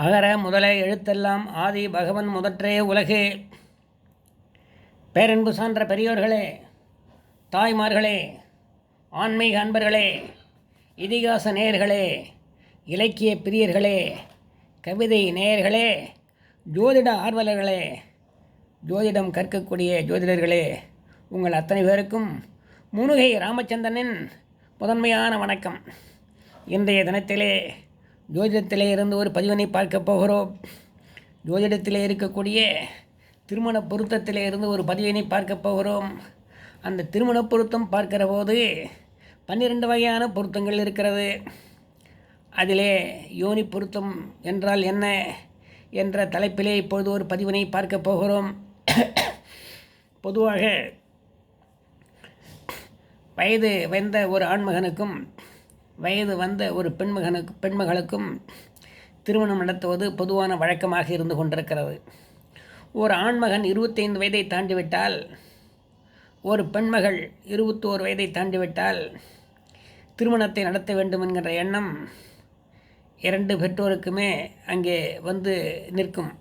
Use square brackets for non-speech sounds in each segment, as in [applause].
அகர முதல எழுத்தெல்லாம் ஆதி பகவன் முதற்றே உலகு. பேரன்பு சான்ற பெரியோர்களே தாய்மார்களே ஆன்மீக அன்பர்களே இதிகாச நேயர்களே இலக்கிய பிரியர்களே கவிதை நேயர்களே ஜோதிட ஆர்வலர்களே ஜோதிடம் கற்கக்கூடிய ஜோதிடர்களே உங்கள் அத்தனை பேருக்கும் முனுகை ராமச்சந்திரனின் முதன்மையான வணக்கம். இன்றைய தினத்திலே ஜோதிடத்திலே இருந்து ஒரு பதிவினை பார்க்க போகிறோம். ஜோதிடத்திலே இருக்கக்கூடிய திருமண பொருத்தத்திலே இருந்து ஒரு பதிவினை பார்க்க போகிறோம். அந்த திருமண பொருத்தம் பார்க்கிற போது பன்னிரெண்டு வகையான பொருத்தங்கள் இருக்கிறது. அதிலே யோனி பொருத்தம் என்றால் என்ன என்ற தலைப்பிலே இப்பொழுது ஒரு பதிவினை பார்க்க போகிறோம். பொதுவாக வயது வந்த ஒரு ஆண்மகனுக்கும் வயது வந்த ஒரு பெண்மகனுக்கு பெண்மகளுக்கும் திருமணம் நடத்துவது பொதுவான வழக்கமாக இருந்து கொண்டிருக்கிறது. ஒரு ஆண்மகன் இருபத்தைந்து வயதை தாண்டிவிட்டால் ஒரு பெண்மகள் இருபத்தோரு வயதை தாண்டிவிட்டால் திருமணத்தை நடத்த வேண்டும் என்கிற எண்ணம் இரண்டு பெற்றோருக்குமே அங்கே வந்து நிற்கும்.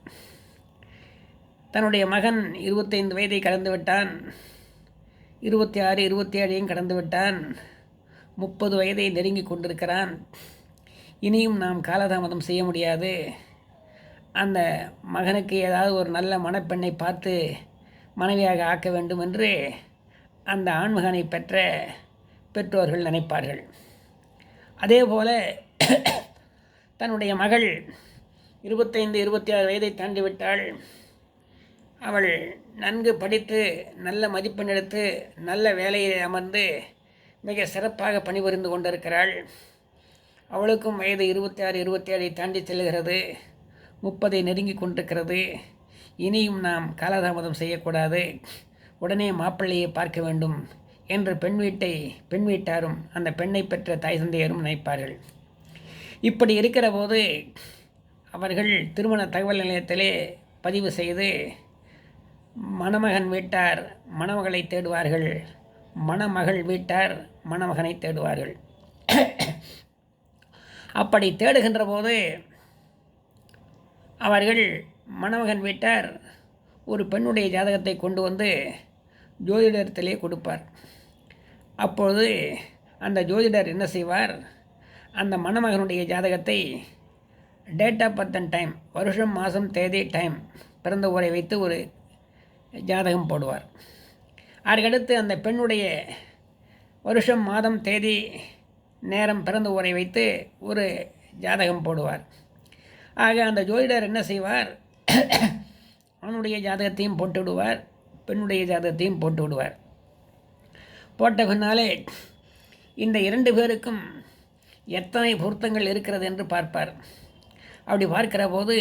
தன்னுடைய மகன் இருபத்தைந்து வயதை கடந்துவிட்டான் இருபத்தி ஆறு இருபத்தி ஏழையும் கடந்துவிட்டான். முப்பது வயதை நெருங்கி கொண்டிருக்கிறான். இனியும் நாம் காலதாமதம் செய்ய முடியாது. அந்த மகனுக்கு ஏதாவது ஒரு நல்ல மணப்பெண்ணை பார்த்து மனைவியாக ஆக்க வேண்டும் என்று அந்த ஆண்மகனை பெற்ற பெற்றோர்கள் நினைப்பார்கள். அதே போல [clears throat] தன்னுடைய மகள் இருபத்தைந்து இருபத்தி ஆறு வயதை தாண்டிவிட்டாள். அவள் நன்கு படித்து நல்ல மதிப்பெண் எடுத்து நல்ல வேலையில் அமர்ந்து மிக சிறப்பாக பணிபுரிந்து கொண்டிருக்கிறாள். அவளுக்கும் வயது இருபத்தி ஆறு இருபத்தி ஏழை தாண்டி செல்கிறது. முப்பதை நெருங்கி கொண்டிருக்கிறது. இனியும் நாம் காலதாமதம் செய்யக்கூடாது. உடனே மாப்பிள்ளையை பார்க்க வேண்டும் என்று பெண் வீட்டை பெண் வீட்டாரும் அந்த பெண்ணை பெற்ற தாய் தந்தையரும் நினைப்பார்கள். இப்படி இருக்கிற போது அவர்கள் திருமண தகவல் நிலையத்திலே பதிவு செய்து மணமகன் வீட்டார் மணமகளை தேடுவார்கள். மணமகள் வீட்டார் மணமகனை தேடுவார்கள். அப்படி தேடுகின்ற போது அவர்கள் மணமகன் வீட்டார் ஒரு பெண்ணுடைய ஜாதகத்தை கொண்டு வந்து ஜோதிடத்திலே கொடுப்பார். அப்பொழுது அந்த ஜோதிடர் என்ன செய்வார்? அந்த மணமகனுடைய ஜாதகத்தை date of birth and time வருஷம் மாதம் தேதி டைம் பிறந்த ஊரை வைத்து ஒரு ஜாதகம் போடுவார். அதற்கடுத்து அந்த பெண்ணுடைய வருஷம் மாதம் தேதி நேரம் பிறந்த ஊரை வைத்து ஒரு ஜாதகம் போடுவார். ஆக அந்த ஜோதிடர் என்ன செய்வார்? அவனுடைய ஜாதகத்தையும் போட்டு விடுவார் பெண்ணுடைய ஜாதகத்தையும் போட்டு விடுவார் போட்ட பின்னாலே இந்த இரண்டு பேருக்கும் எத்தனை பொருத்தங்கள் இருக்கிறது என்று பார்ப்பார். அப்படி பார்க்கிற போது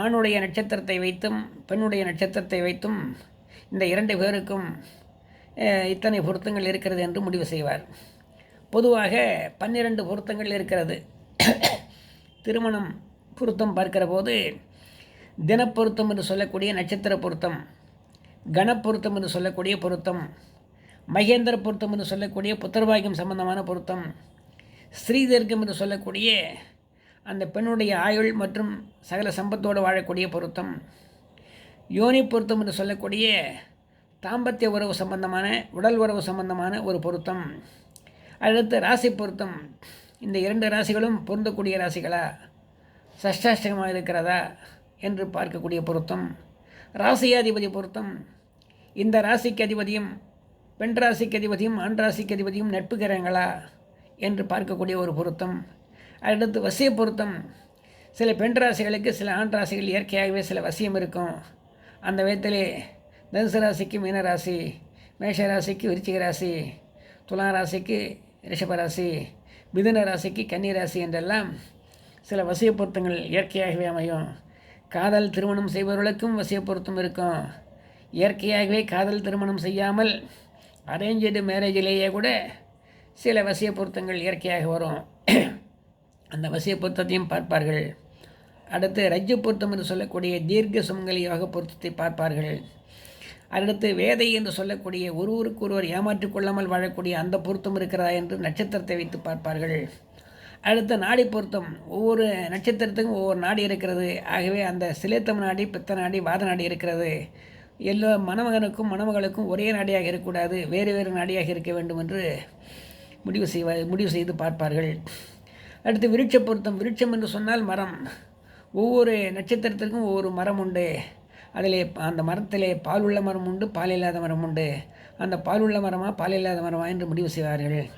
ஆணுடைய நட்சத்திரத்தை வைத்தும் பெண்ணுடைய நட்சத்திரத்தை வைத்தும் இந்த இரண்டு பேருக்கும் இத்தனை பொருத்தங்கள் இருக்கிறது என்று முடிவு செய்வார். பொதுவாக பன்னிரண்டு பொருத்தங்கள் இருக்கிறது. திருமணம் பொருத்தம் பார்க்கிற போது தினப்பொருத்தம் என்று சொல்லக்கூடிய நட்சத்திர பொருத்தம் கணப்பொருத்தம் என்று சொல்லக்கூடிய பொருத்தம் மகேந்திர பொருத்தம் என்று சொல்லக்கூடிய புத்திரபாகியம் சம்பந்தமான பொருத்தம் ஸ்ரீதீர்க்கம் என்று சொல்லக்கூடிய அந்த பெண்ணுடைய ஆயுள் மற்றும் சகல சம்பத்தோடு வாழக்கூடிய பொருத்தம் யோனி பொருத்தம் என்று சொல்லக்கூடிய தாம்பத்திய உறவு சம்பந்தமான உடல் உறவு சம்பந்தமான ஒரு பொருத்தம். அடுத்து ராசி பொருத்தம். இந்த இரண்டு ராசிகளும் பொருந்தக்கூடிய ராசிகளா? சஷ்டாஷ்டகமாக இருக்கிறதா? என்று பார்க்கக்கூடிய பொருத்தம். ராசியாதிபதி பொருத்தம். இந்த ராசிக்கு அதிபதியும் பெண் ராசிக்கு அதிபதியும் ஆண் ராசிக்கு அதிபதியும் நட்பு கிரகங்களா என்று பார்க்கக்கூடிய ஒரு பொருத்தம். அடுத்து வசிய பொருத்தம். சில பெண் ராசிகளுக்கு சில ஆண் ராசிகள் இயற்கையாகவே சில வசியம் இருக்கும். அந்த விதத்திலே தனுசு ராசிக்கு மீனராசி மேஷ ராசிக்கு விருச்சிக ராசி துலா ராசிக்கு ரிஷபராசி மிதுன ராசிக்கு கன்னி ராசி என்றெல்லாம் சில வசிய பொருத்தங்கள் இயற்கையாகவே அமையும். காதல் திருமணம் செய்பவர்களுக்கும் வசிய பொருத்தம் இருக்கும். இயற்கையாகவே காதல் திருமணம் செய்யாமல் அரேஞ்சு மேரேஜிலேயே கூட சில வசிய பொருத்தங்கள் இயற்கையாக வரும். அந்த வசிய பொருத்தத்தையும் பார்ப்பார்கள். அடுத்து ரஜ்ஜு பொருத்தம் என்று சொல்லக்கூடிய தீர்க்க சுமங்கலி யோக பொருத்தத்தை பார்ப்பார்கள். அடுத்து வேதை என்று சொல்லக்கூடிய ஒருவருக்கு ஒருவர் ஏமாற்றிக் கொள்ளாமல் வாழக்கூடிய அந்த பொருத்தம் இருக்கிறதா என்று நட்சத்திரத்தை வைத்து பார்ப்பார்கள். அடுத்த நாடி பொருத்தம். ஒவ்வொரு நட்சத்திரத்துக்கும் ஒவ்வொரு நாடி இருக்கிறது. ஆகவே அந்த சிலேத்தம் நாடி பித்த நாடி வாத நாடி இருக்கிறது. எல்லா மணமகனுக்கும் மணமகளுக்கும் ஒரே நாடியாக இருக்கக்கூடாது. வேறு வேறு நாடியாக இருக்க வேண்டும் என்று முடிவு செய்வ முடிவு செய்து பார்ப்பார்கள். அடுத்து விருட்ச பொருத்தம். விருட்சம் என்று சொன்னால் மரம். ஒவ்வொரு நட்சத்திரத்திற்கும் ஒவ்வொரு மரம் உண்டு. அதிலே அந்த மரத்திலே பால் உள்ள மரம் உண்டு பால் இல்லாத மரம் உண்டு. அந்த பால் உள்ள மரமா பால் இல்லாத மரமா என்று முடிவு செய்வார்கள்.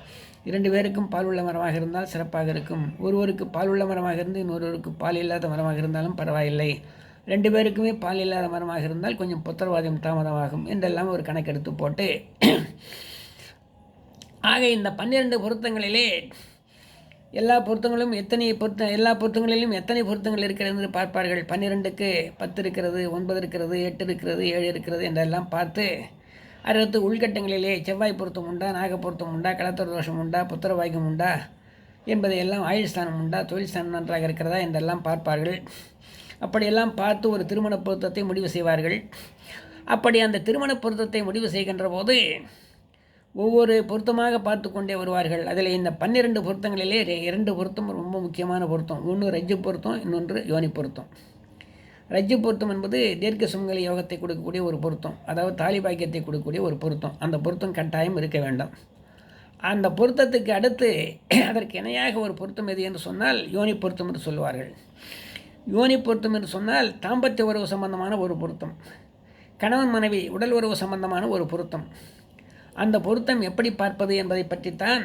இரண்டு பேருக்கும் பால் உள்ள மரமாக இருந்தால் சிறப்பாக இருக்கும். ஒருவருக்கு பால் உள்ள மரமாக இருந்து இன்னொருவருக்கு பால் இல்லாத மரமாக இருந்தாலும் பரவாயில்லை. ரெண்டு பேருக்குமே பால் இல்லாத மரமாக இருந்தால் கொஞ்சம் புத்திரவாதம் தாமதமாகும் என்றெல்லாம் ஒரு கணக்கெடுத்து போட்டு. ஆக இந்த பன்னிரண்டு பொருத்தங்களிலே எல்லா பொருத்தங்களும் எத்தனை பொருத்த எல்லா பொருத்தங்களிலும் எத்தனை பொருத்தங்கள் இருக்கிறது என்று பார்ப்பார்கள். பன்னிரெண்டுக்கு பத்து இருக்கிறது ஒன்பது இருக்கிறது எட்டு இருக்கிறது ஏழு இருக்கிறது என்றெல்லாம் பார்த்து அடுத்து உள்கட்டங்களிலே செவ்வாய் பொருத்தம் உண்டா நாக பொருத்தம் உண்டா கலத்தர தோஷம் உண்டா புத்திரவாய்க்கம் உண்டா என்பதை எல்லாம் ஆயுள் ஸ்தானம் உண்டா தொழில் ஸ்தானம் நன்றாக இருக்கிறதா என்றெல்லாம் பார்ப்பார்கள். அப்படியெல்லாம் பார்த்து ஒரு திருமண பொருத்தத்தை முடிவு செய்வார்கள். அப்படி அந்த திருமண பொருத்தத்தை முடிவு செய்கின்ற போது ஒவ்வொரு பொருத்தமாக பார்த்து கொண்டே வருவார்கள். அதில் இந்த பன்னிரெண்டு பொருத்தங்களிலே இரண்டு பொருத்தம் ரொம்ப முக்கியமான பொருத்தம். ஒன்று ரஜ்ஜு பொருத்தம் இன்னொன்று யோனி பொருத்தம். ரஜ்ஜு பொருத்தம் என்பது தீர்க்க சுமங்கலி யோகத்தை கொடுக்கக்கூடிய ஒரு பொருத்தம். அதாவது தாலி பாக்கியத்தை கொடுக்கக்கூடிய ஒரு பொருத்தம். அந்த பொருத்தம் கட்டாயம் இருக்க வேண்டும். அந்த பொருத்தத்துக்கு அடுத்து [clears throat] அதற்கு இணையாக ஒரு பொருத்தம் எது என்று சொன்னால் யோனி பொருத்தம் என்று சொல்வார்கள். யோனி பொருத்தம் என்று சொன்னால் தாம்பத்திய உறவு சம்பந்தமான ஒரு பொருத்தம். கணவன் மனைவி உடல் உறவு சம்பந்தமான ஒரு பொருத்தம். அந்த பொருத்தம் எப்படி பார்ப்பது என்பதை பற்றித்தான்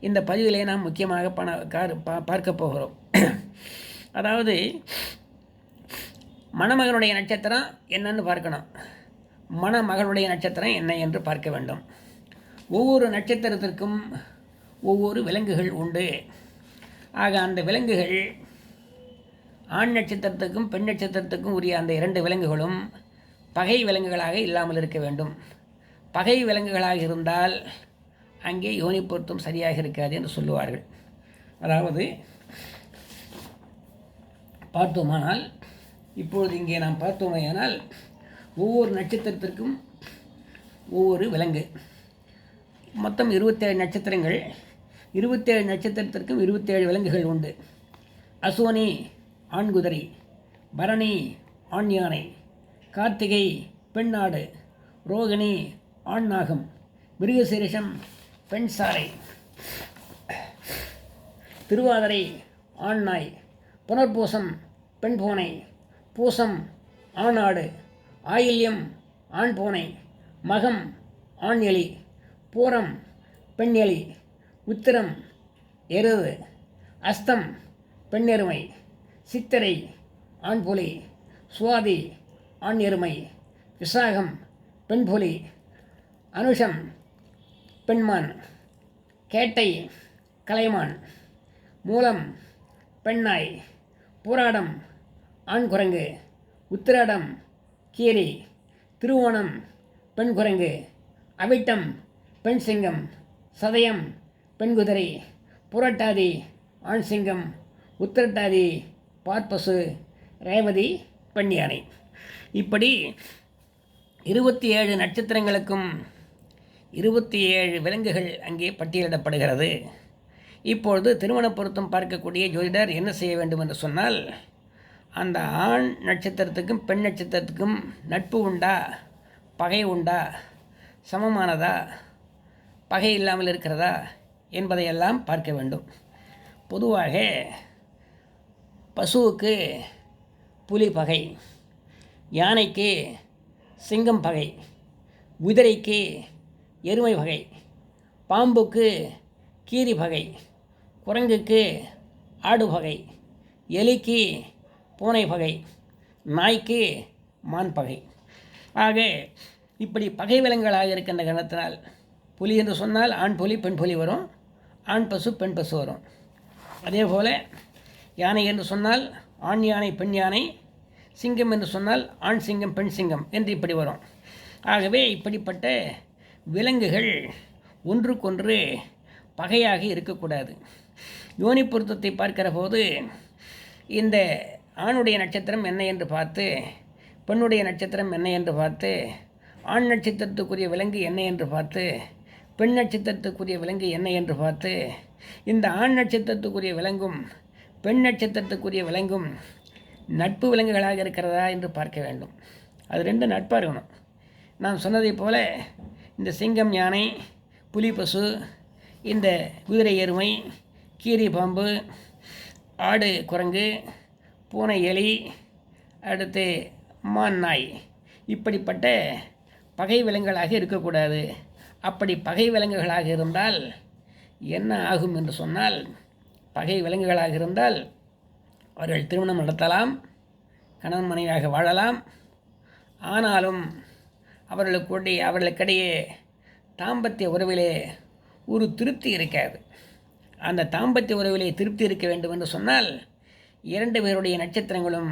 இந்த பதிவிலே நாம் முக்கியமாக பண கார் பா பார்க்க போகிறோம். [clears throat] அதாவது மணமகனுடைய நட்சத்திரம் என்னன்னு பார்க்கணும். மணமகளுடைய நட்சத்திரம் என்ன என்று பார்க்க வேண்டும். ஒவ்வொரு நட்சத்திரத்திற்கும் ஒவ்வொரு விலங்குகள் உண்டு. ஆக அந்த விலங்குகள் ஆண் நட்சத்திரத்துக்கும் பெண் நட்சத்திரத்துக்கும் உரிய அந்த இரண்டு விலங்குகளும் பகை விலங்குகளாக இல்லாமல் இருக்க வேண்டும். பகை விலங்குகளாக இருந்தால் அங்கே யோனி பொருத்தம் சரியாக இருக்காது என்று சொல்லுவார்கள். அதாவது பார்த்தோமானால் இப்பொழுது இங்கே நாம் பார்த்தோமேயானால் ஒவ்வொரு நட்சத்திரத்திற்கும் ஒவ்வொரு விலங்கு. மொத்தம் இருபத்தேழு நட்சத்திரங்கள் இருபத்தேழு நட்சத்திரத்திற்கும் இருபத்தேழு விலங்குகள் உண்டு. அசோனி ஆண் குதிரை பரணி ஆண் யானை கார்த்திகை பெண்ணாடு ரோகிணி ஆண் நாகம் மிருகசீரிஷம் பெண் சாரை திருவாதிரை ஆண் நாய் புனர்பூசம் பெண் பூனை பூசம் ஆண் ஆடு ஆயில்யம் ஆண் பூனை மகம் ஆண் எலி பூரம் பெண் எலி உத்திரம் எருது அஸ்தம் பெண் எருமை சித்திரை ஆண் புலி சுவாதி ஆண் எருமை விசாகம் பெண் புலி அனுஷம் பெண்மான் கேட்டை கலைமான் மூலம் பெண்ணாய் பூராடம் ஆண் குரங்கு உத்திராடம் கீரி திருவோணம் பெண் குரங்கு அவிட்டம் பெண் சிங்கம் சதயம் பெண் குதிரை புரட்டாதி ஆண் சிங்கம் உத்திரட்டாதி பார்ப்பசு ரேவதி பெண் யானை இப்படி இருபத்தி ஏழு நட்சத்திரங்களுக்கும் இருபத்தி ஏழு விலங்குகள் அங்கே பட்டியலிடப்படுகிறது. இப்பொழுது திருமண பொருத்தம் பார்க்கக்கூடிய ஜோதிடர் என்ன செய்ய வேண்டும் என்று சொன்னால் அந்த ஆண் நட்சத்திரத்துக்கும் பெண் நட்சத்திரத்துக்கும் நட்பு உண்டா? பகை உண்டா? சமமானதா? பகை இல்லாமல் இருக்கிறதா? என்பதையெல்லாம் பார்க்க வேண்டும். பொதுவாக பசுவுக்கு புலி பகை யானைக்கு சிங்கம் பகை குதிரைக்கு எருமை பகை பாம்புக்கு கீரி பகை குரங்குக்கு ஆடு வகை எலிக்கு பூனை பகை நாய்க்கு மான் பகை ஆக இப்படி பகை விலங்குகளாக இருக்கின்ற கணத்தினால் புலி என்று சொன்னால் ஆண் புலி பெண் புலி வரும். ஆண் பசு பெண் பசு வரும். அதே போல் யானை என்று சொன்னால் ஆண் யானை பெண் யானை சிங்கம் என்று சொன்னால் ஆண் சிங்கம் பெண் சிங்கம் என்று இப்படி வரும். ஆகவே இப்படிப்பட்ட விலங்குகள் ஒன்றுக்கொன்று பகையாக இருக்கக்கூடாது. யோனி பொருத்தத்தை பார்க்கிற போது இந்த ஆணுடைய நட்சத்திரம் என்ன என்று பார்த்து பெண்ணுடைய நட்சத்திரம் என்ன என்று பார்த்து ஆண் நட்சத்திரத்துக்குரிய விலங்கு என்ன என்று பார்த்து பெண் நட்சத்திரத்துக்குரிய விலங்கு என்ன என்று பார்த்து இந்த ஆண் நட்சத்திரத்துக்குரிய விலங்கும் பெண் நட்சத்திரத்துக்குரிய விலங்கும் நட்பு விலங்குகளாக இருக்கிறதா என்று பார்க்க வேண்டும். அது ரெண்டு நட்பாக இருக்கணும். நான் சொன்னதைப் போல இந்த சிங்கம் யானை புலி பசு இந்த குதிரை எருமை கீரி பாம்பு ஆடு குரங்கு பூனை எலி அடுத்து மான் நாய். இப்படிப்பட்ட பகை விலங்குகளாக இருக்கக்கூடாது. அப்படி பகை விலங்குகளாக இருந்தால் என்ன ஆகும் என்று சொன்னால் பகை விலங்குகளாக இருந்தால் அவர்கள் திருமணம் நடத்தலாம் கணவன் மனைவியாக வாழலாம். ஆனாலும் அவர்களுக்குடைய அவர்களுக்கிடையே தாம்பத்திய உறவிலே ஒரு திருப்தி இருக்காது. அந்த தாம்பத்திய உறவிலே திருப்தி இருக்க வேண்டும் என்று சொன்னால் இரண்டு பேருடைய நட்சத்திரங்களும்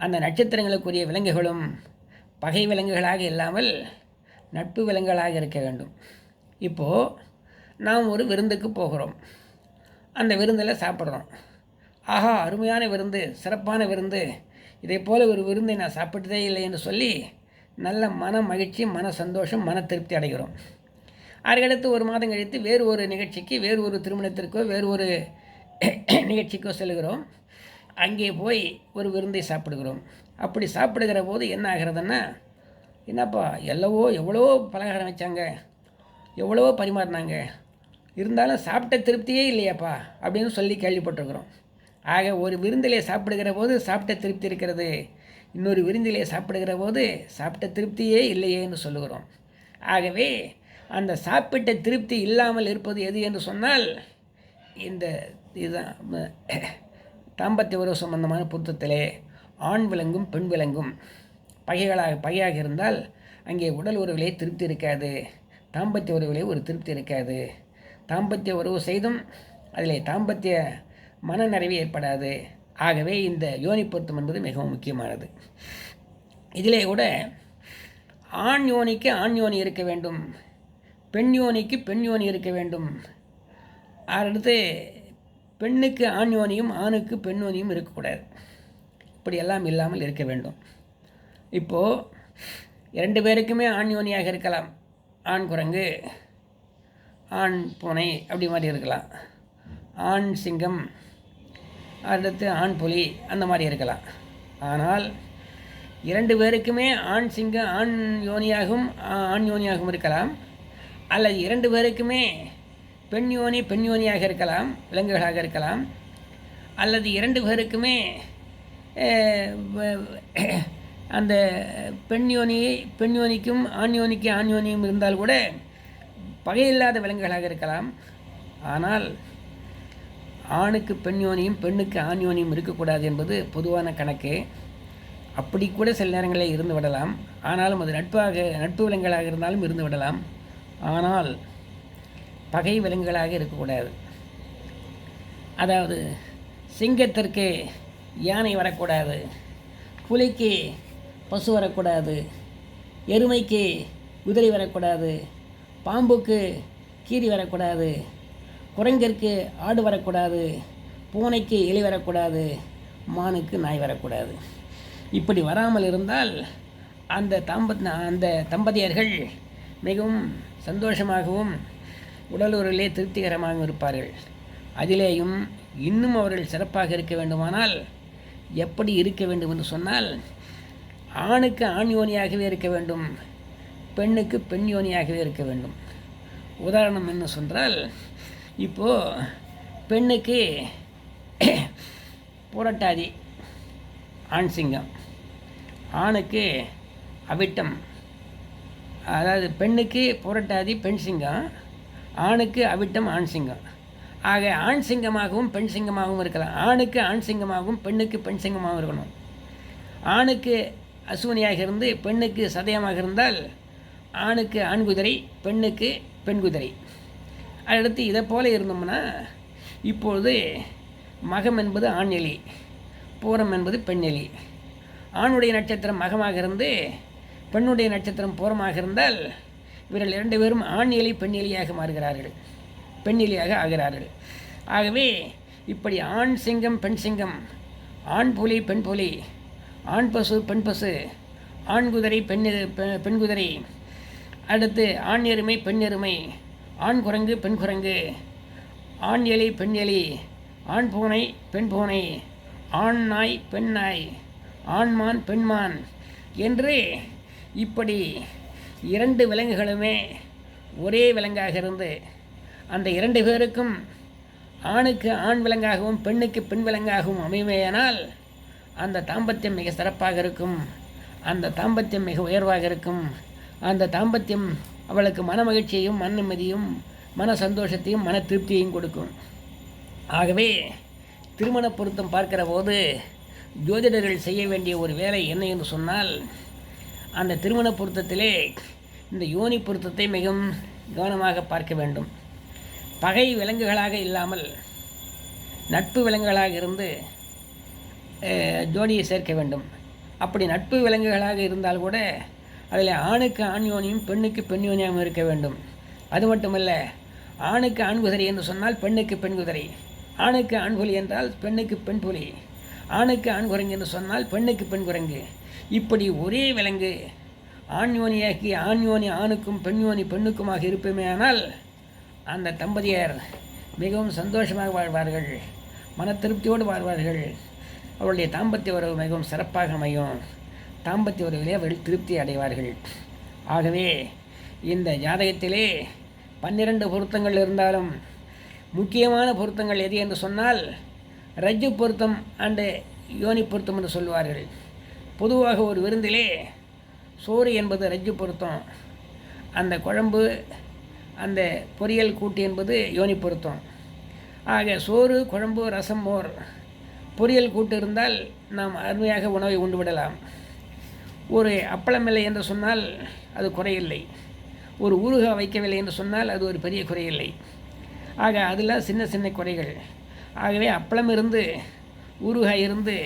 அந்த நட்சத்திரங்களுக்குரிய விலங்குகளும் பகை விலங்குகளாக இல்லாமல் நட்பு விலங்குகளாக இருக்க வேண்டும். இப்போது நாம் ஒரு விருந்துக்கு போகிறோம். அந்த விருந்தில் சாப்பிட்றோம். ஆஹா அருமையான விருந்து சிறப்பான விருந்து. இதை போல் ஒரு விருந்தை நான் சாப்பிட்டதே இல்லை என்று சொல்லி நல்ல மன மகிழ்ச்சி மன சந்தோஷம் மன திருப்தி அடைகிறோம். அதுக்கடுத்து ஒரு மாதம் கழித்து வேறு ஒரு நிகழ்ச்சிக்கு வேறு ஒரு திருமணத்திற்கோ வேறு ஒரு [coughs] நிகழ்ச்சிக்கோ செல்கிறோம். அங்கே போய் ஒரு விருந்தை சாப்பிடுகிறோம். அப்படி சாப்பிடுகிற போது என்ன ஆகிறதுன்னா என்னப்பா எல்லவோ எவ்வளோ பலகாரம் வச்சாங்க எவ்வளவோ பரிமாறினாங்க. இருந்தாலும் சாப்பிட்ட திருப்தியே இல்லையாப்பா அப்படின்னு சொல்லி கேள்விப்பட்டிருக்கிறோம். ஆக ஒரு விருந்திலே சாப்பிடுகிற போது சாப்பிட்ட திருப்தி இருக்கிறது. இன்னொரு விருந்திலே சாப்பிடுகிற போது சாப்பிட்ட திருப்தியே இல்லையே என்று சொல்லுகிறோம். ஆகவே அந்த சாப்பிட்ட திருப்தி இல்லாமல் இருப்பது எது என்று சொன்னால் இந்த இதுதான் தாம்பத்திய உறவு சம்பந்தமான பொருத்தத்திலே ஆண் விலங்கும் பெண் விலங்கும் பகைகளாக பகையாக இருந்தால் அங்கே உடல் உறவிலே திருப்தி இருக்காது தாம்பத்திய உறவிலே ஒரு திருப்தி இருக்காது. தாம்பத்திய உறவு செய்தும் அதிலே தாம்பத்திய மனநிறைவு ஏற்படாது. ஆகவே இந்த யோனி பொருத்தம் என்பது மிகவும் முக்கியமானது. இதிலே கூட ஆண் யோனிக்கு ஆண் யோனி இருக்க வேண்டும் பெண் யோனிக்கு பெண் யோனி இருக்க வேண்டும். அடுத்து பெண்ணுக்கு ஆண் யோனியும் ஆணுக்கு பெண் யோனியும் இருக்கக்கூடாது. இப்படி எல்லாம் இல்லாமல் இருக்க வேண்டும். இப்போது இரண்டு பேருக்குமே ஆண் யோனியாக இருக்கலாம். ஆண் குரங்கு ஆண் பூனை அப்படி மாதிரி இருக்கலாம். ஆண் சிங்கம் அடுத்து ஆண் புலி அந்த மாதிரி இருக்கலாம். ஆனால் இரண்டு பேருக்குமே ஆண் சிங்கம் ஆண் யோனியாகவும் ஆண் யோனியாகவும் இருக்கலாம். அல்லது இரண்டு பேருக்குமே பெண் யோனி பெண் யோனியாக இருக்கலாம் விலங்குகளாக இருக்கலாம். அல்லது இரண்டு பேருக்குமே அந்த பெண் யோனியை பெண் யோனிக்கும் ஆண் யோனிக்கு ஆண் யோனியும் இருந்தால் கூட பகையில்லாத விலங்குகளாக இருக்கலாம். ஆனால் ஆணுக்கு பெண் யோனியும் பெண்ணுக்கு ஆண் யோனியும் இருக்கக்கூடாது என்பது பொதுவான கணக்கு. அப்படி கூட சில நேரங்களில் இருந்து விடலாம். ஆனாலும் அது நட்பாக நட்பு விலங்குகளாக இருந்தாலும் இருந்து விடலாம். ஆனால் பகை விலங்குகளாக இருக்கக்கூடாது. அதாவது சிங்கத்திற்கு யானை வரக்கூடாது. புலிக்கு பசு வரக்கூடாது. எருமைக்கு குதிரை வரக்கூடாது. பாம்புக்கு கீரி வரக்கூடாது. குரங்கிற்கு ஆடு வரக்கூடாது பூனைக்கு எலி வரக்கூடாது மானுக்கு நாய் வரக்கூடாது. இப்படி வராமல் இருந்தால் அந்த தம்ப அந்த தம்பதியர்கள் மிகவும் சந்தோஷமாகவும் உடலுறவிலே திருப்திகரமாகவும் இருப்பார்கள். அதிலேயும் இன்னும் அவர்கள் சிறப்பாக இருக்க வேண்டுமானால் எப்படி இருக்க வேண்டும் என்று சொன்னால் ஆணுக்கு ஆண் யோனியாகவே இருக்க வேண்டும் பெண்ணுக்கு பெண் யோனியாகவே இருக்க வேண்டும். உதாரணம் என்ன சொன்னால் இப்போது பெண்ணுக்கு புரட்டாதி ஆண் சிங்கம். ஆணுக்கு அவிட்டம். அதாவது பெண்ணுக்கு புரட்டாதி பெண் சிங்கம். ஆணுக்கு அவிட்டம் ஆண் சிங்கம். ஆக ஆண் சிங்கமாகவும் பெண் சிங்கமாகவும் இருக்கலாம். ஆணுக்கு ஆண் சிங்கமாகவும் பெண்ணுக்கு பெண் சிங்கமாகவும் இருக்கணும். ஆணுக்கு அசுவனியாக இருந்து பெண்ணுக்கு சதயமாக இருந்தால் ஆணுக்கு ஆண் குதிரை பெண்ணுக்கு பெண் குதிரை. அடுத்து இதை போல இருந்தோம்னா இப்பொழுது மகம் என்பது ஆண் எலி பூரம் என்பது பெண் எலி. ஆணுடைய நட்சத்திரம் மகமாக இருந்து பெண்ணுடைய நட்சத்திரம் பூரமாக இருந்தால் இவர்கள் இரண்டு பேரும் ஆண் எலி பெண் எலியாக மாறுகிறார்கள் பெண் எலியாக ஆகிறார்கள். ஆகவே இப்படி ஆண் சிங்கம் பெண் சிங்கம் ஆண் புலி பெண் புலி ஆண் பசு பெண் பசு ஆண் குதிரை பெண் பெண் குதிரை அடுத்து ஆண் எருமை பெண் எருமை ஆண் குரங்கு பெண் குரங்கு. ஆண் எலி பெண் எலி. ஆண் பூனை பெண் பூனை. ஆண் நாய் பெண் நாய். ஆண்மான் பெண்மான் என்று இப்படி இரண்டு விலங்குகளுமே ஒரே விலங்காக இருந்து அந்த இரண்டு பேருக்கும் ஆணுக்கு ஆண் விலங்காகவும் பெண்ணுக்கு பெண் விலங்காகவும் அமைவேயானால் அந்த தாம்பத்தியம் மிக சிறப்பாக இருக்கும். அந்த தாம்பத்தியம் மிக உயர்வாக இருக்கும். அந்த தாம்பத்தியம் அவளுக்கு மன மகிழ்ச்சியையும் மன நிம்மதியும் மன சந்தோஷத்தையும் மன திருப்தியையும் கொடுக்கும். ஆகவே திருமண பொருத்தம் பார்க்கிற போது ஜோதிடர்கள் செய்ய வேண்டிய ஒரு வேலை என்ன என்று சொன்னால் அந்த திருமண பொருத்தத்திலே இந்த யோனி பொருத்தத்தை மிகவும் கவனமாக பார்க்க வேண்டும். பகை விலங்குகளாக இல்லாமல் நட்பு விலங்குகளாக இருந்து ஜோடியை சேர்க்க வேண்டும். அப்படி நட்பு விலங்குகளாக இருந்தால் கூட அதில் ஆணுக்கு ஆண் யோனியும் பெண்ணுக்கு பெண் யோனியாகவும் இருக்க வேண்டும். அது மட்டுமல்ல ஆணுக்கு ஆண் குதிரை என்று சொன்னால் பெண்ணுக்கு பெண் குதிரை. ஆணுக்கு ஆண் புலி என்றால் பெண்ணுக்கு பெண் புலி. ஆணுக்கு ஆண் குரங்கு என்று சொன்னால் பெண்ணுக்கு பெண் குரங்கு. இப்படி ஒரே விலங்கு ஆண் யோனியாக்கி ஆண் யோனி ஆணுக்கும் பெண் யோனி பெண்ணுக்குமாக இருப்போமேயானால் அந்த தம்பதியர் மிகவும் சந்தோஷமாக வாழ்வார்கள். மன திருப்தியோடு வாழ்வார்கள். அவருடைய தாம்பத்திய உறவு மிகவும் சிறப்பாக அமையும். தாம்பத்திய உறவிலே அவர்கள் திருப்தி அடைவார்கள். ஆகவே இந்த ஜாதகத்திலே பன்னிரண்டு பொருத்தங்கள் இருந்தாலும் முக்கியமான பொருத்தங்கள் எது என்று சொன்னால் ரஜ்ஜு பொருத்தம் அண்டு யோனி பொருத்தம் என்று சொல்வார்கள். பொதுவாக ஒரு விருந்திலே சோறு என்பது ரஜ்ஜு பொருத்தம் அந்த குழம்பு அந்த பொரியல் கூட்டு என்பது யோனி பொருத்தம். ஆக சோறு குழம்பு ரசம் மோர் பொரியல் கூட்டு இருந்தால் நாம் அருமையாக உணவை உண்டு விடலாம். ஒரு அப்பளமில்லை என்று சொன்னால் அது குறையில்லை. ஒரு ஊறுகாய் வைக்கவில்லை என்று சொன்னால் அது ஒரு பெரிய குறையில்லை. ஆக அதெல்லாம் சின்ன சின்ன குறைகள். ஆகவே அப்பளம் இருந்து ஊறுகாய் இருந்து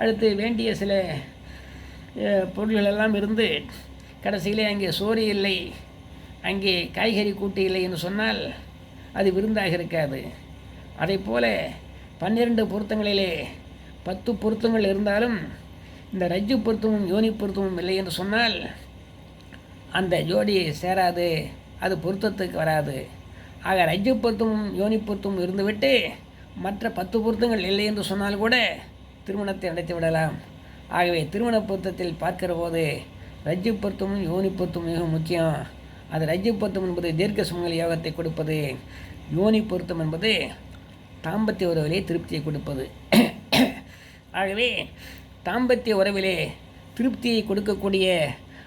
அடுத்து வேண்டிய சில பொருள்கள் எல்லாம் இருந்து கடைசியிலே அங்கே சோறு இல்லை அங்கே காய்கறி கூட்டு இல்லை என்று சொன்னால் அது விருந்தாக இருக்காது. அதே போல் பன்னிரண்டு பொருத்தங்களிலே பத்து பொருத்தங்கள் இருந்தாலும் இந்த ரஜ்ஜு பொருத்தமும் யோனி பொருத்தமும் இல்லை என்று சொன்னால் அந்த ஜோடி சேராது அது பொருத்தத்துக்கு வராது. ஆக ரஜ்ஜு பொருத்தமும் யோனி பொருத்தமும் இருந்துவிட்டு மற்ற பத்து பொருத்தங்கள் இல்லை என்று சொன்னால் கூட திருமணத்தை நடத்தி விடலாம். ஆகவே திருமண பொருத்தத்தில் பார்க்கிற போது ரஜ்ஜு பொருத்தமும் யோனி பொருத்தமும் மிக முக்கியம். அது ரஜ்ஜு பொருத்தம் என்பது தீர்க்க சுமங்கல் யோகத்தை கொடுப்பது. யோனி பொருத்தம் என்பது தாம்பத்திய உறவிலே திருப்தியை கொடுப்பது. ஆகவே தாம்பத்திய உறவிலே திருப்தியை கொடுக்கக்கூடிய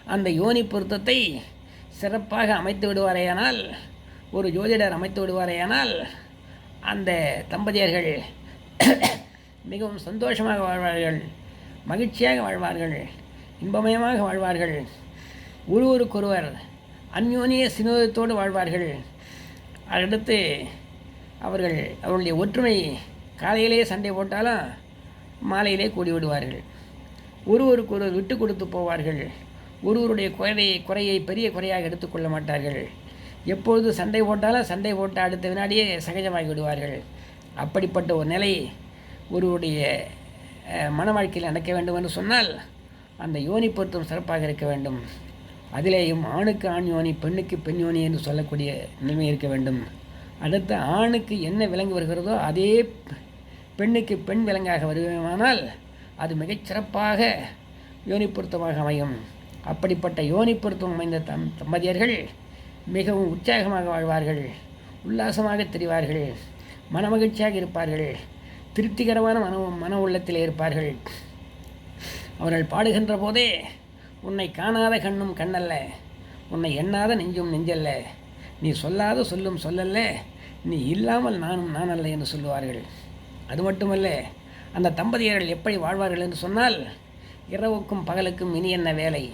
அந்த யோனி பொருத்தத்தை சிறப்பாக அமைத்து விடுவாரேயானால் ஒரு ஜோதிடர் அமைத்து விடுவாரேயானால் அந்த தம்பதியர்கள் [coughs] மிகவும் சந்தோஷமாக வாழ்வார்கள் மகிழ்ச்சியாக வாழ்வார்கள் இன்பமயமாக வாழ்வார்கள். ஒருவருக்கொருவர் அந்யோனிய சினோதத்தோடு வாழ்வார்கள். அடுத்து அவர்கள் அவருடைய ஒற்றுமை காலையிலேயே சண்டை போட்டாலும் மாலையிலே கூடி விடுவார்கள் ஒருவருக்கொருவர் விட்டு கொடுத்து போவார்கள். ஒருவருடைய குறையை குறையை பெரிய குறையாக எடுத்துக்கொள்ள மாட்டார்கள். எப்பொழுது சண்டை போட்டாலும் சண்டை போட்ட அடுத்த வினாடியே சகஜமாகி விடுவார்கள் அப்படிப்பட்ட ஒரு நிலை ஒருவருடைய மன வாழ்க்கையில் நடக்க வேண்டும் என்று சொன்னால் அந்த யோனி பொருத்தம் சிறப்பாக இருக்க வேண்டும். அதிலேயும் ஆணுக்கு ஆண் யோனி பெண்ணுக்கு பெண் யோனி என்று சொல்லக்கூடிய நிலைமை இருக்க வேண்டும். அடுத்து ஆணுக்கு என்ன விலங்கு வருகிறதோ அதே பெண்ணுக்கு பெண் விலங்காக வருவேமானால் அது மிகச் சிறப்பாக யோனி பொருத்தமாக அமையும். அப்படிப்பட்ட யோனி பொருத்தம் அமைந்த தம் தம்பதியர்கள் மிகவும் உற்சாகமாக வாழ்வார்கள் உல்லாசமாக தெரிவார்கள் மனமகிழ்ச்சியாக இருப்பார்கள் திருப்திகரமான மன மன உள்ளத்தில் இருப்பார்கள். அவர்கள் பாடுகின்ற போதே உன்னை காணாத கண்ணும் கண்ணல்ல உன்னை எண்ணாத நெஞ்சும் நெஞ்சல்ல நீ சொல்லாத சொல்லும் சொல்லல்ல நீ இல்லாமல் நானும் நான் அல்ல என்று சொல்லுவார்கள். அது மட்டுமல்ல அந்த தம்பதியர்கள் எப்படி வாழ்வார்கள் என்று சொன்னால் இரவுக்கும் பகலுக்கும் இனி என்ன வேலை?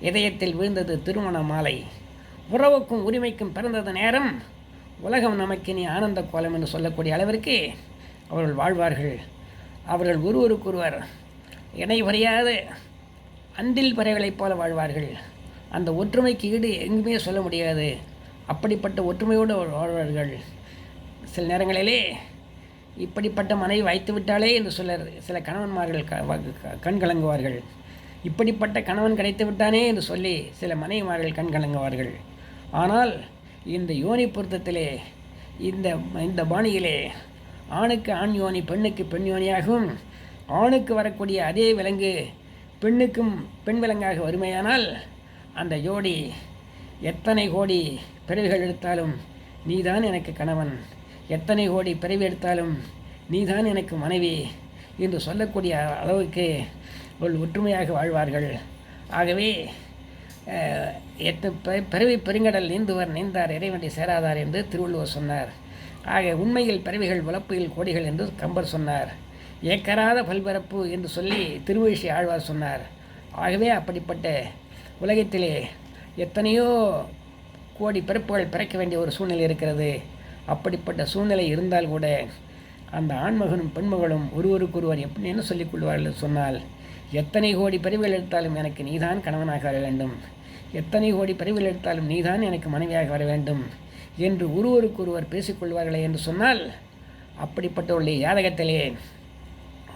இதயத்தில் விழுந்தது திருமண மாலை. உறவுக்கும் உரிமைக்கும் பிறந்தது நேரம். உலகம் நமக்கு இனி ஆனந்த கோலம் என்று சொல்லக்கூடிய அளவிற்கு அவர்கள் வாழ்வார்கள். அவர்கள் ஒருவருக்கொருவர் இணை பறியாது அன்றில் பறவைகளைப் போல வாழ்வார்கள். அந்த ஒற்றுமைக்கு ஈடு எங்குமே சொல்ல முடியாது. அப்படிப்பட்ட ஒற்றுமையோடு வாழ்வார்கள். சில நேரங்களிலே இப்படிப்பட்ட மனைவி வைத்து விட்டாலே என்று சிலர் சில கணவன்மார்கள் க வ- கண் கலங்குவார்கள். இப்படிப்பட்ட கணவன் கிடைத்து விட்டானே என்று சொல்லி சில மனைவிமார்கள் கண் கலங்குவார்கள். ஆனால் இந்த யோனி பொருத்தத்திலே இந்த இந்த பாணியிலே ஆணுக்கு ஆண் யோனி பெண்ணுக்கு பெண் யோனியாகவும் ஆணுக்கு வரக்கூடிய அதே விலங்கு பெண்ணுக்கும் பெண் விலங்காக வறுமையானால் அந்த ஜோடி எத்தனை கோடி பிறவிகள் எடுத்தாலும் நீதான் எனக்கு கணவன். எத்தனை கோடி பிறவி எடுத்தாலும் நீதான் எனக்கு மனைவி என்று சொல்லக்கூடிய அளவுக்கு ஒரு ஒற்றுமையாக வாழ்வார்கள். ஆகவே எட்டு பிறவி பெருங்கடல் நீந்துவர் நீந்தார் இறைவனை சேராதார் என்று திருவள்ளுவர் சொன்னார். ஆக உண்மையில் பிறவிகள் உழப்பில் கோடிகள் என்று கம்பர் சொன்னார். ஏக்கராத பல்பரப்பு என்று சொல்லி திருவழிசி ஆழ்வார் சொன்னார். ஆகவே அப்படிப்பட்ட உலகத்திலே எத்தனையோ கோடி பிறப்புகள் பிறக்க வேண்டிய ஒரு சூழ்நிலை இருக்கிறது. அப்படிப்பட்ட சூழ்நிலை இருந்தால் கூட அந்த ஆண்மகனும் பெண்மகளும் ஒருவருக்கொருவர் எப்படின்னு சொல்லிக் கொள்வார்கள் சொன்னால் எத்தனை கோடி பிரிவுகள் எடுத்தாலும் எனக்கு நீதான் கணவனாக வர வேண்டும். எத்தனை கோடி பிரிவுகள் எடுத்தாலும் நீதான் எனக்கு மனைவியாக வர வேண்டும் என்று ஒருவருக்கொருவர் பேசிக்கொள்வார்களே என்று சொன்னால் அப்படிப்பட்டவருடைய ஜாதகத்திலே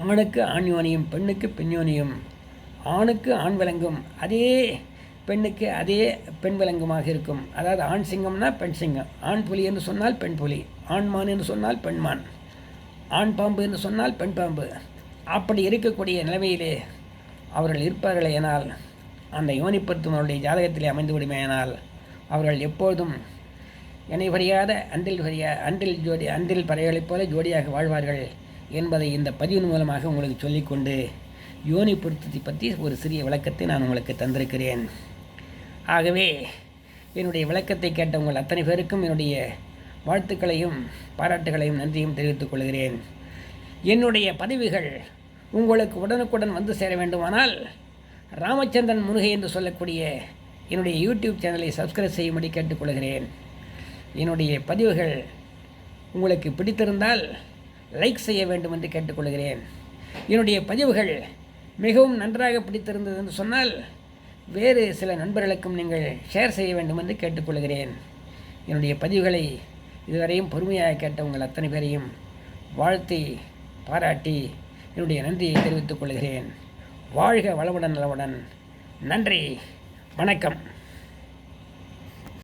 ஆணுக்கு ஆண் யோனியும் பெண்ணுக்கு பெண் யோனியும் ஆணுக்கு ஆண் விலங்கும் அதே பெண்ணுக்கு அதே பெண் விலங்குமாக இருக்கும். அதாவது ஆண் சிங்கம்னா பெண் சிங்கம். ஆண் புலி என்று சொன்னால் பெண் புலி. ஆண் மான் என்று சொன்னால் பெண்மான் ஆண் பாம்பு என்று சொன்னால் பெண் பாம்பு. அப்படி இருக்கக்கூடிய நிலைமையிலே அவர்கள் இருப்பார்களே எனால் அந்த யோனிப்படுத்துவனுடைய ஜாதகத்திலே அமைந்து விடுமேயானால் அவர்கள் எப்போதும் என்னை வரியாத அன்றில் வரியா அன்றில் ஜோடி அன்றில் பறைகளைப் போல ஜோடியாக வாழ்வார்கள் என்பதை இந்த பதிவின் மூலமாக உங்களுக்கு சொல்லிக்கொண்டு யோனி பொருத்தத்தை பற்றி ஒரு சிறிய விளக்கத்தை நான் உங்களுக்கு தந்திருக்கிறேன். ஆகவே என்னுடைய விளக்கத்தை கேட்ட உங்கள் அத்தனை பேருக்கும் என்னுடைய வாழ்த்துக்களையும் பாராட்டுகளையும் நன்றியும் தெரிவித்துக் கொள்கிறேன். என்னுடைய பதிவுகள் உங்களுக்கு உடனுக்குடன் வந்து சேர வேண்டுமானால் ராமச்சந்திரன் முருகை என்று சொல்லக்கூடிய என்னுடைய யூடியூப் சேனலை சப்ஸ்கிரைப் செய்யும்படி கேட்டுக்கொள்கிறேன். என்னுடைய பதிவுகள் உங்களுக்கு பிடித்திருந்தால் லைக் செய்ய வேண்டும் என்று கேட்டுக்கொள்கிறேன். என்னுடைய பதிவுகள் மிகவும் நன்றாக பிடித்திருந்தது என்று சொன்னால் வேறு சில நண்பர்களுக்கும் நீங்கள் ஷேர் செய்ய வேண்டும் என்று கேட்டுக்கொள்கிறேன். என்னுடைய பதிவுகளை இதுவரையும் பொறுமையாக கேட்ட உங்கள் அத்தனை பேரையும் வாழ்த்தி பாராட்டி என்னுடைய நன்றியை தெரிவித்துக் கொள்கிறேன். வாழ்க வளமுடன் நலவுடன் நன்றி. வணக்கம்.